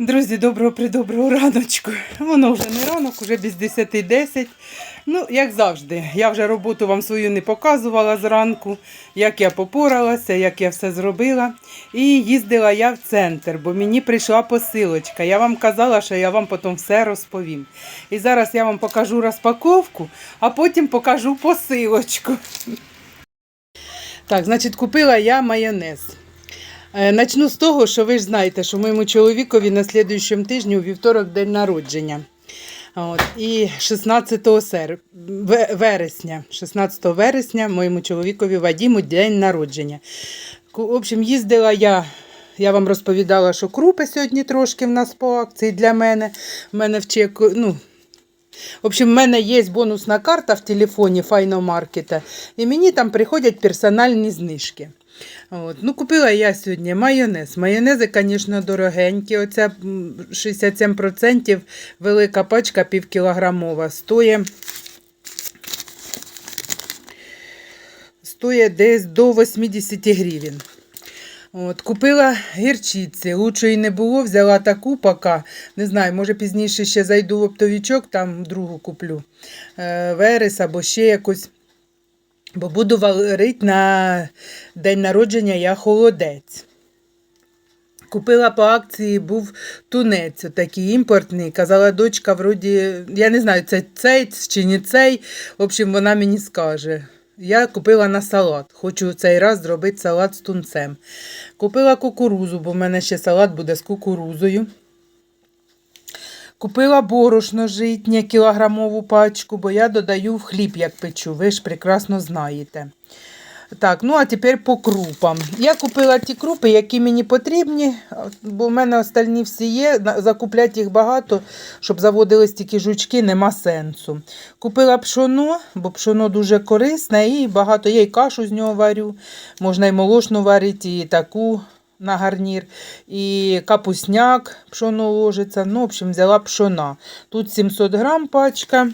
Друзі, доброго придоброго раночку. Воно вже не ранок, вже без 10-10. Ну, як завжди, я вже роботу вам свою не показувала зранку, як я попоралася, як я все зробила. І їздила я в центр, бо мені прийшла посилочка. Я вам казала, що я вам потім все розповім. І зараз я вам покажу розпаковку, а потім покажу посилочку. Так, значить, купила я майонез. Е, Начну з того, що ви ж знаєте, що моєму чоловікові на слідуючому тижні у вівторок день народження. От, і 16 сер... вересня, 16 вересня моєму чоловікові Вадіму день народження. В общем, їздила я. Я вам розповідала, що крупи сьогодні трошки в нас по акції для мене. В мене в чеку, ну, в общем, в мене є бонусна карта в телефоні Файномаркета, і мені там приходять персональні знижки. От. Ну, купила я сьогодні майонез. Майонези, звісно, дорогенькі. Оця 67% велика пачка півкілограмова. Стоїть, стоїть десь до 80 гривень. От, купила гірчиці, лучшої не було, взяла таку поки. Не знаю, може пізніше ще зайду в оптовичок, там другу куплю. Е, верес або ще якось. Бо буду варити на день народження я холодець. Купила по акції, був тунець, такий імпортний. Казала дочка, вроді, я не знаю, це цей чи не цей. В общем, вона мені скаже. Я купила на салат. Хочу цей раз зробити салат з тунцем. Купила кукурузу, бо в мене ще салат буде з кукурузою. Купила борошно житнє, кілограмову пачку, бо я додаю в хліб, як печу. Ви ж прекрасно знаєте. Так, ну а тепер по крупам. Я купила ті крупи, які мені потрібні, бо в мене остальні всі є. Закупляти їх багато, щоб заводились тільки жучки, нема сенсу. Купила пшоно, бо пшоно дуже корисне і багато. Я і кашу з нього варю. Можна і молочну варити, і таку на гарнір. І капусняк пшоно ложиться. Ну, в общем, взяла пшона. Тут 700 грам пачка.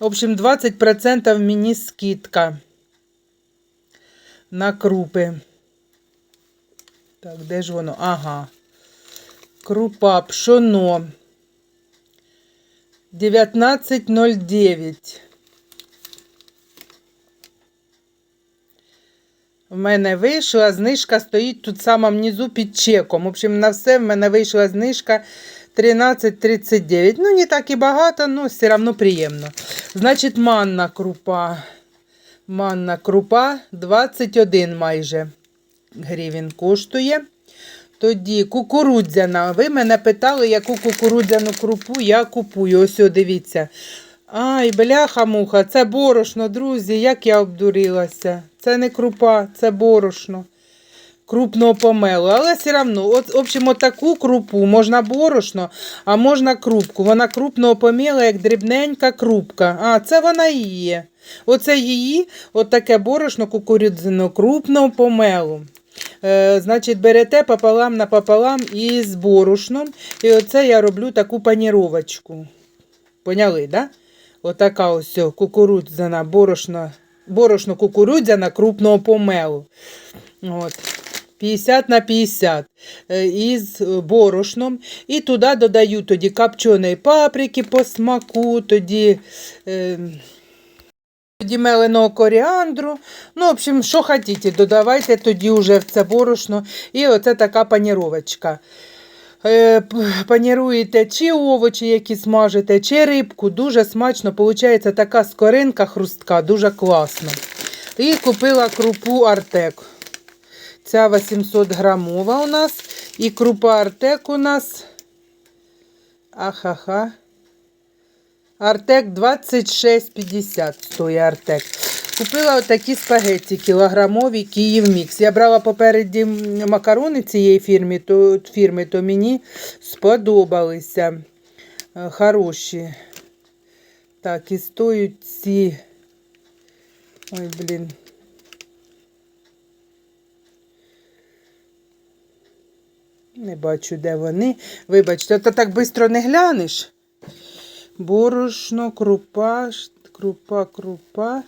В общем, 20% мені скидка на крупи. Так, де ж воно? Ага. Крупа, пшоно. 19,09. В мене вийшла знижка, стоїть тут сама внизу під чеком. В общем, на все в мене вийшла знижка 13,39. Ну, не так і багато, але все одно приємно. Значить, манна крупа. Манна крупа 21 майже гривень коштує. Тоді кукурудзяна. Ви мене питали, яку кукурудзяну крупу я купую. Ось, о, дивіться. Ай, бляха-муха, це борошно, друзі, як я обдурилася. Це не крупа, це борошно. Крупного помелу. Але все одно, от, в общем, от таку крупу можна борошно, а можна крупку. Вона крупного поміла, як дрібненька крупка. А, це вона і є. Оце її, от таке борошно кукурудзяно крупного помелу. Е, значить, берете пополам на пополам із борошном. І оце я роблю таку паніровочку. Поняли, да? Отака ось кукурудзяна борошно, борошно кукурудзяна крупного помелу. От. 50 на 50 е, із борошном. І туди додаю тоді копченої паприки по смаку, тоді, е, тоді меленого коріандру. Ну, в общем, що хотіте, додавайте тоді вже в це борошно. І оце така паніровочка. Е, Паніруєте чи овочі, які смажите, чи рибку. Дуже смачно. Получається така скоринка хрустка, дуже класно. І купила крупу Артек. Ця 800 грамова у нас. І крупа Артек у нас. Ахаха. Артек 26,50 стоїть Артек. Купила отакі спагетті кілограмові Київ Мікс. Я брала попереді макарони цієї фірми, то, фірми, то мені сподобалися. Е, Хороші. Так, і стоять ці. Ой, блін. Не бачу, де вони. Вибачте, то так швидко не глянеш. Борошно, крупа, крупа, крупа.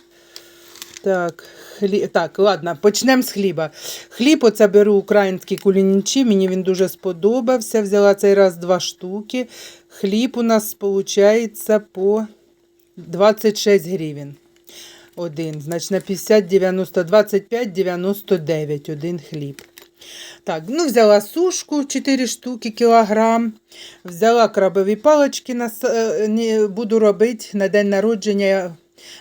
Так, хлі... так, ладно, почнемо з хліба. Хліб оце беру український кулінічі, мені він дуже сподобався. Взяла цей раз два штуки. Хліб у нас виходить по 26 гривень. Один. Значить, на 50, 90, 25, 99 один хліб. Так, ну взяла сушку 4 штуки кілограм. Взяла крабові палички, на, е, буду робити на день народження.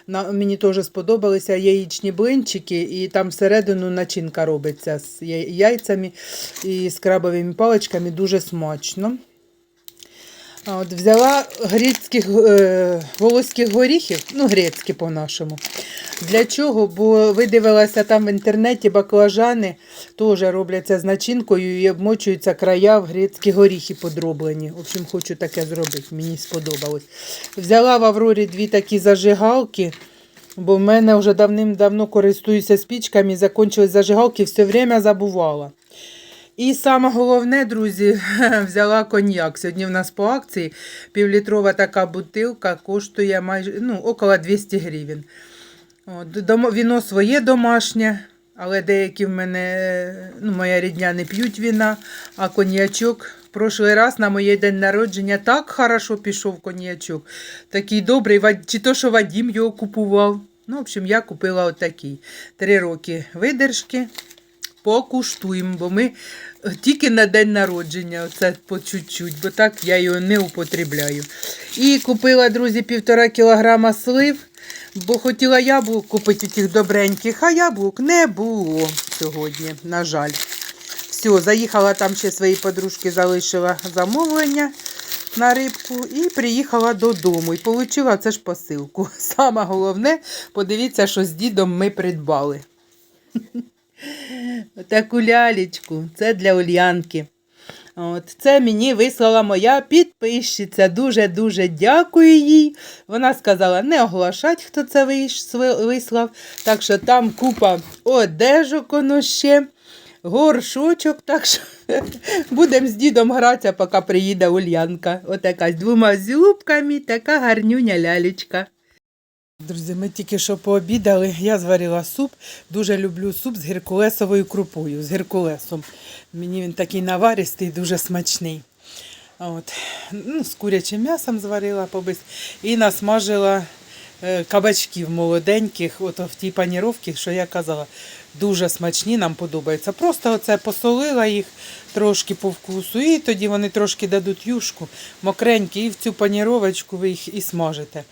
На, мені теж сподобалися яєчні блинчики, і там всередину начинка робиться з яйцями і з крабовими паличками дуже смачно. От взяла грецьких е, волоських горіхів, ну, грецькі по-нашому. Для чого? Бо видивилася там в інтернеті баклажани теж робляться з начинкою і обмочуються края в грецькі горіхи подроблені. В общем, хочу таке зробити, мені сподобалось. Взяла в Аврорі дві такі зажигалки, бо в мене вже давним-давно користуюся спічками, закінчились зажигалки, все время забувала. І саме головне, друзі, взяла коньяк. Сьогодні в нас по акції півлітрова така бутилка коштує майже ну, около 200 гривень. От, віно своє домашнє, але деякі в мене, ну, моя рідня не п'ють віна, а коньячок. Прошлий раз на моє день народження так хорошо пішов коньячок. Такий добрий, чи то, що Вадім його купував. Ну, в общем, я купила отакий. Три роки видержки. Покуштуємо, бо ми е, тільки на день народження, оце по чуть-чуть, бо так я його не употребляю. І купила, друзі, півтора кілограма слив, бо хотіла яблук купити тих добреньких, а яблук не було сьогодні, на жаль. Все, заїхала там ще своїй подружки, залишила замовлення на рибку і приїхала додому. І отримала це ж посилку. Саме головне, подивіться, що з дідом ми придбали. Таку лялечку. Це для Ульянки. От, це мені вислала моя підписчиця. Дуже-дуже дякую їй. Вона сказала не оголошать, хто це вислав. Так що там купа одежок воно ще, горшочок. Так що будемо з дідом гратися, поки приїде Ульянка. Отака з двома зубками, така гарнюня лялечка. Друзі, ми тільки що пообідали. Я зварила суп. Дуже люблю суп з геркулесовою крупою, з геркулесом. Мені він такий наваристий, дуже смачний. От. Ну, з курячим м'ясом зварила побис. І насмажила е, кабачків молоденьких, от в тій паніровці, що я казала. Дуже смачні, нам подобаються. Просто оце посолила їх трошки по вкусу, і тоді вони трошки дадуть юшку, мокренькі, і в цю паніровочку ви їх і смажите.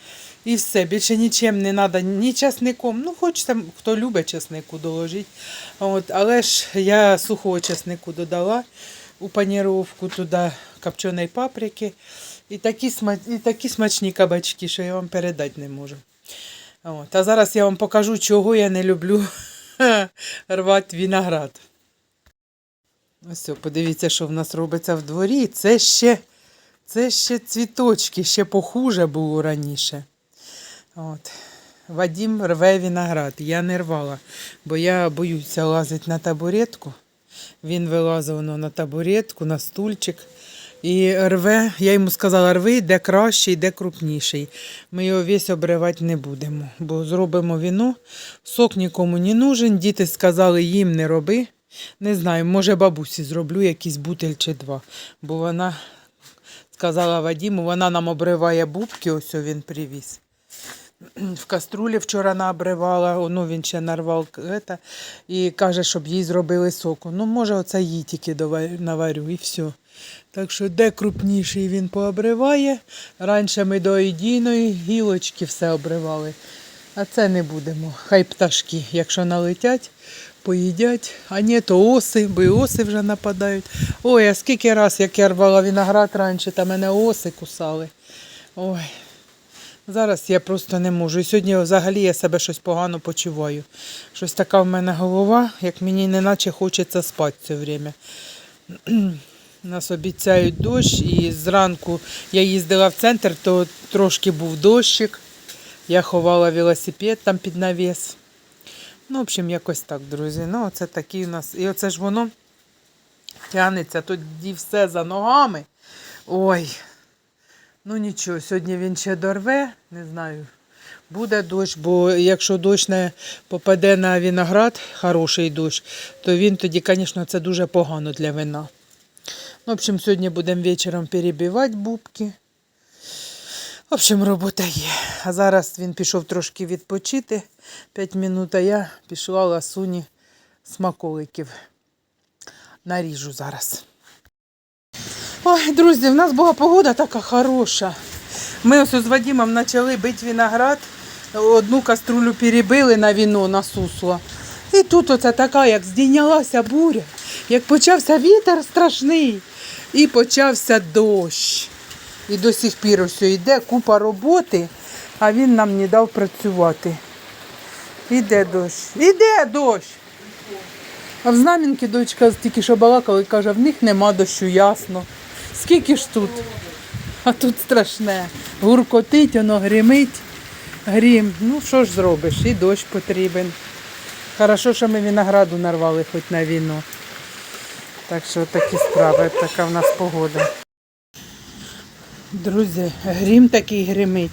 І все, більше нічим не треба, ні часником. Ну, хочеться, хто любить часнику, доложіть. От, але ж я сухого часнику додала у паніровку туди копченої паприки. І такі, сма... і такі смачні кабачки, що я вам передати не можу. От, а зараз я вам покажу, чого я не люблю рвати виноград. Ось, подивіться, що в нас робиться в дворі. Це ще, це ще цвіточки, ще похуже було раніше. От. Вадім рве виноград. Я не рвала, бо я боюся лазити на табуретку. Він вилазив воно на табуретку, на стульчик. І рве, я йому сказала, рви, де кращий, де крупніший. Ми його весь обривати не будемо, бо зробимо віно. Сок нікому не нужен. Діти сказали, їм не роби. Не знаю, може бабусі зроблю якийсь бутель чи два. Бо вона сказала Вадіму, вона нам обриває бубки, ось він привіз. В каструлі вчора наобривала, ну він ще нарвав это, і каже, щоб їй зробили соку. Ну, може, оце їй тільки наварю і все. Так що де крупніший він пообриває. Раніше ми до ідійної гілочки все обривали. А це не будемо. Хай пташки, якщо налетять, поїдять. А ні, то оси, бо і оси вже нападають. Ой, а скільки раз, як я рвала виноград раніше, та мене оси кусали. Ой. Зараз я просто не можу. І сьогодні взагалі я себе щось погано почуваю. Щось така в мене голова, як мені неначе хочеться спати все время. Нас обіцяють дощ, і зранку я їздила в центр, то трошки був дощик. Я ховала велосипед там під навіс. Ну, в общем, якось так, друзі. Ну, оце такий у нас. І оце ж воно тягнеться тоді все за ногами. Ой. Ну нічого, сьогодні він ще дорве, не знаю. буде дощ, бо якщо дощ не попаде на виноград, хороший дощ, то він тоді, звісно, це дуже погано для вина. Ну, в общем, сьогодні будемо вечором перебивати бубки. В общем, робота є. А зараз він пішов трошки відпочити 5 минут, а я пішла ласуні смаколиків. Наріжу зараз. Ой, друзі, в нас була погода така хороша. Ми ось з Вадимом почали бити виноград, одну каструлю перебили на віно, на сусло. І тут оце така, як здійнялася буря, як почався вітер страшний, і почався дощ. І до сих пір ось йде купа роботи, а він нам не дав працювати. Іде дощ. Іде дощ. А в Знам'янки дочка тільки що балакала і каже, в них нема дощу, ясно. Скільки ж тут? А тут страшне. Гуркотить, воно гримить, грім. Ну що ж зробиш? І дощ потрібен. Хорошо, що ми винограду нарвали хоч на віно. Так що такі справи, така в нас погода. Друзі, грім такий гримить.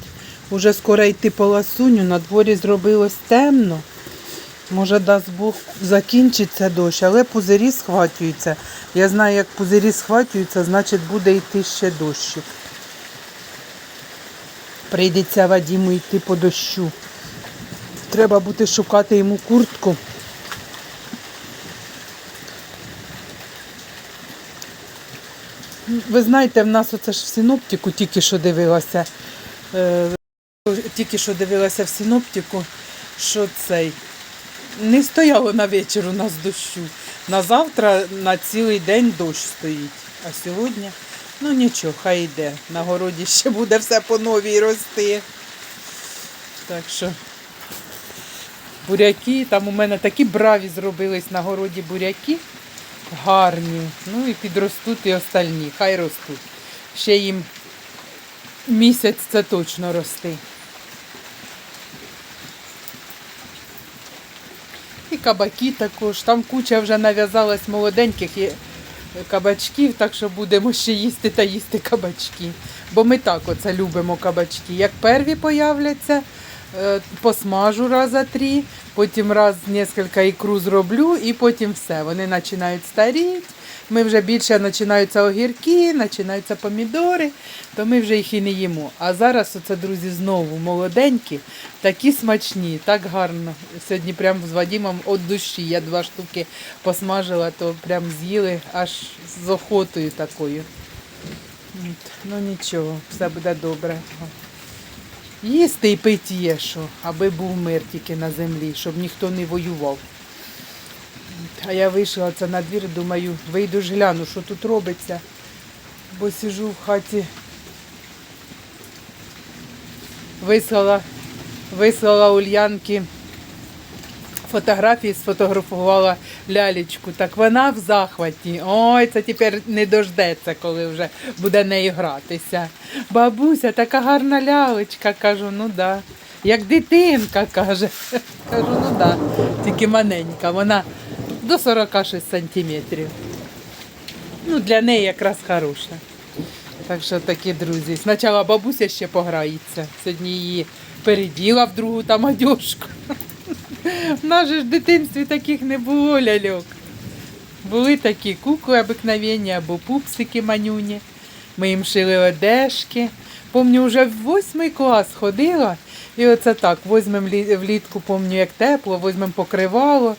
Уже скоро йти по ласуню, на дворі зробилось темно. Може, дасть Бог, закінчиться дощ, але пузирі схватюються. Я знаю, як пузирі схватюються, значить буде йти ще дощик. Прийдеться Вадіму йти по дощу. Треба буде шукати йому куртку. Ви знаєте, в нас оце ж в синоптику тільки що дивилася. Е, тільки що дивилася в синоптику, що цей не стояло на вечір у нас дощу. На завтра на цілий день дощ стоїть. А сьогодні, ну нічого, хай йде. На городі ще буде все по новій рости. Так що буряки, там у мене такі браві зробились на городі буряки. Гарні. Ну і підростуть і остальні. Хай ростуть. Ще їм місяць це точно рости. І кабаки також. Там куча вже нав'язалась молоденьких є кабачків, так що будемо ще їсти та їсти кабачки. Бо ми так оце любимо кабачки. Як перві появляться, е, посмажу раза три, потім раз кілька ікру зроблю і потім все. Вони починають старіти. Ми вже більше починаються огірки, починаються помідори, то ми вже їх і не їмо. А зараз оце, друзі, знову молоденькі, такі смачні, так гарно. Сьогодні прямо з Вадимом від душі. Я два штуки посмажила, то прям з'їли аж з охотою такою. Ну нічого, все буде добре. Їсти і пити є що, аби був мир тільки на землі, щоб ніхто не воював. А я вийшла це на двір, думаю, вийду ж гляну, що тут робиться. Бо сижу в хаті. Вислала, вислала Ульянки фотографії, сфотографувала лялечку. Так вона в захваті. Ой, це тепер не дождеться, коли вже буде нею гратися. Бабуся, така гарна лялечка. Кажу, ну да. Як дитинка, каже. Кажу, ну да, тільки маленька. Вона до 46 сантиметрів. Ну, для неї якраз хороша. Так що такі друзі. Спочатку бабуся ще пограється. Сьогодні її переділа в другу там одежку. В нас же в дитинстві таких не було ляльок. Були такі кукли обикновенні або пупсики манюні. Ми їм шили одежки. Помню, вже в восьмий клас ходила, і оце так, візьмемо влітку, помню, як тепло, візьмемо покривало.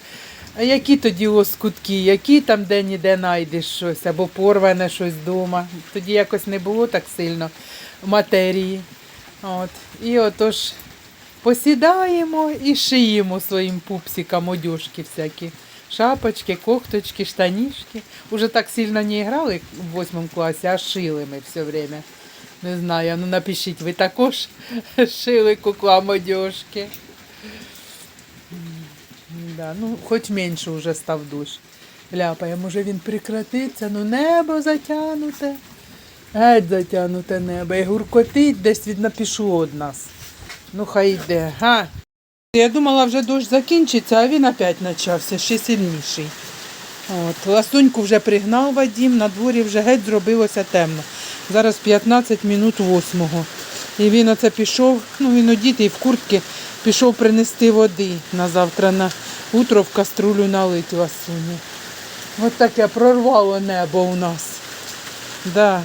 А які тоді лоскутки, які там де-ніде знайдеш щось, або порване щось вдома. Тоді якось не було так сильно матерії. От. І отож посідаємо і шиємо своїм пупсикам одежки всякі. Шапочки, кофточки, штанішки. Уже так сильно не грали в восьмому класі, а шили ми все время. Не знаю, ну напишіть, ви також шили куклам одежки. Да, ну, хоч менше вже став дощ. Ляпає, може він прекратиться, ну небо затягнуте. Геть затягнуте небо. І гуркотить десь від напішло від нас. Ну хай йде. Га. Я думала, вже дощ закінчиться, а він опять почався, ще сильніший. От, ласуньку вже пригнав Вадім, на дворі вже геть зробилося темно. Зараз 15 минут восьмого. І він оце пішов, ну він одітий в куртки, пішов принести води на завтра на утро в каструлю налить ласуні. Ось таке прорвало небо у нас. Да.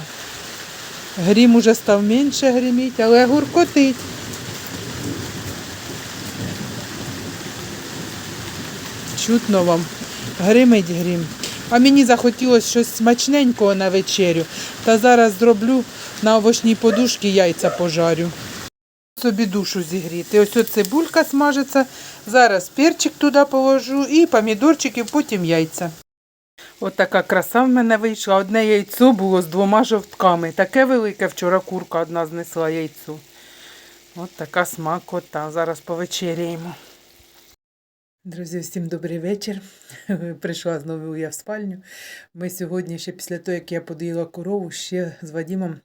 Грім уже став менше гриміть, але гуркотить. Чутно вам. Гримить грім. А мені захотілося щось смачненького на вечерю. Та зараз зроблю на овочній подушці яйця пожарю. Собі душу зігріти. Ось цибулька смажиться. Зараз перчик туди положу і помідорчики, потім яйця. От така краса в мене вийшла. Одне яйцо було з двома жовтками. Таке велике вчора курка одна знесла яйцо. От така смакота. Зараз повечеряємо. Друзі, всім добрий вечір. Прийшла знову я в спальню. Ми сьогодні, ще після того, як я подоїла корову, ще з Вадімом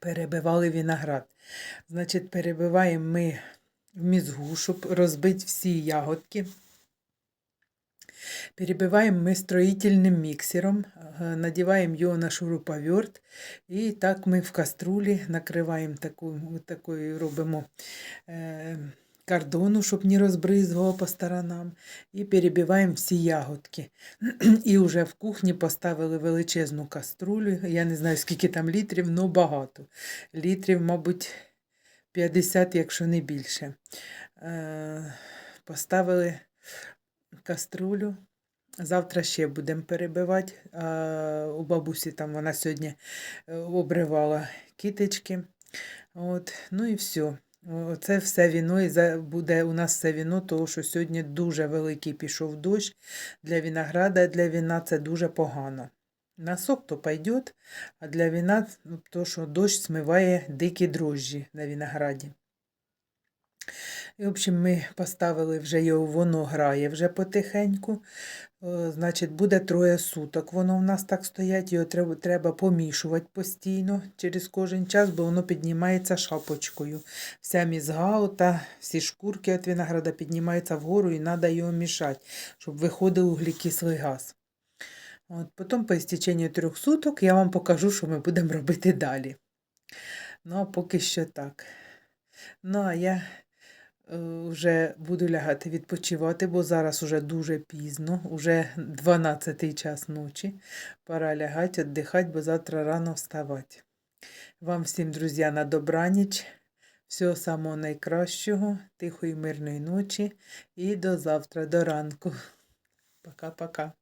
перебивали виноград. Значить, перебиваємо ми в мізгу, щоб розбити всі ягодки. Перебиваємо ми строїтельним міксером, е, надіваємо його на шуруповерт, і так ми в каструлі накриваємо таку, такою робимо е, кордону, щоб не розбризгувало по сторонам, і перебиваємо всі ягодки. І вже в кухні поставили величезну каструлю. Я не знаю, скільки там літрів, але багато. Літрів, мабуть, 50, якщо не більше. Е, Поставили каструлю. Завтра ще будемо перебивати. У бабусі там вона сьогодні е, обривала кіточки. От. Ну і все. Це все віно і буде у нас все віно, тому що сьогодні дуже великий пішов дощ. Для винограда, для віна це дуже погано. На сок то пойде, а для вина, ну, то що дощ смиває дикі дрожжі на винограді. І, в общем, ми поставили вже його, воно грає вже потихеньку. Е, Значить, буде троє суток. Воно в нас так стоять, його треба, треба помішувати постійно через кожен час, бо воно піднімається шапочкою. Вся мізгаута, всі шкурки від винограда піднімаються вгору і треба його мішати, щоб виходив углекислий газ. От, потім по істеченню трьох суток я вам покажу, що ми будемо робити далі. Ну, а поки що так. Ну, а я вже буду лягати відпочивати, бо зараз уже дуже пізно, уже 12 час ночі. Пора лягати, віддихати, бо завтра рано вставати. Вам всім, друзі, на добраніч. Всього самого найкращого, тихої мирної ночі і до завтра, до ранку. Пока-пока.